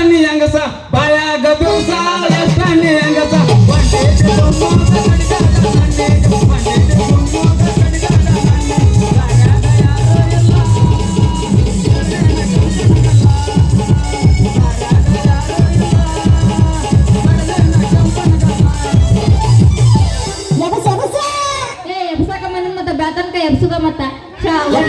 ಎಷ್ಟನ್ನಿ ಹೆಂಗಸ ಬಾಯಾಗ ದಿವಸ ಎಷ್ಟನ್ನಿ ಹೆಂಗಸ ಎಬ್ಸಕ ಮನ ಮತ್ತ ಬ್ಯಾತನ್ಕ ಎಬ್ಸುದ ಮತ್ತ ಚಾವಳ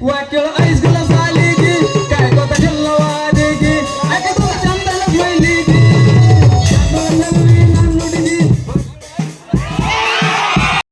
Whack your eyes go